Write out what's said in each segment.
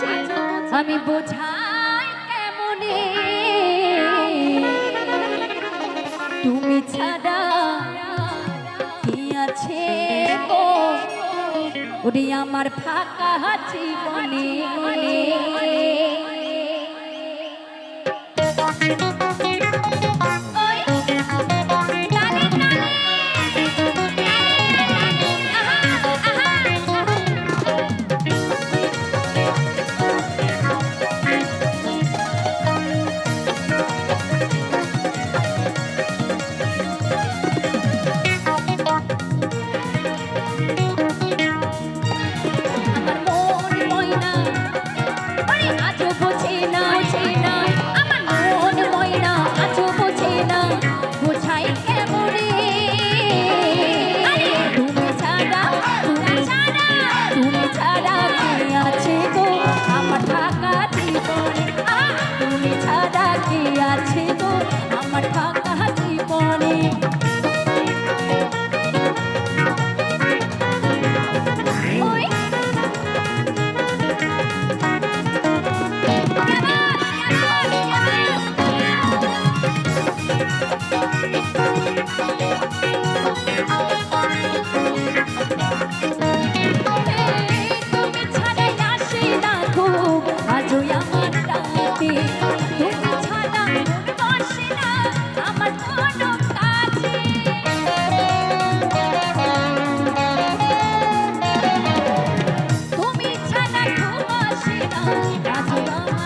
যে আমি বোঝাই কেমনে? তুমি ছাড়া কি আছে গো? ওরে আমার ফাঁকা জীবনে। মনে ডাকিয়াছি গো? আমার ফাঁকা জীবনে।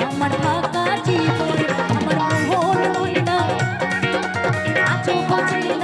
আমার মোহন মন্ডা আছো বছর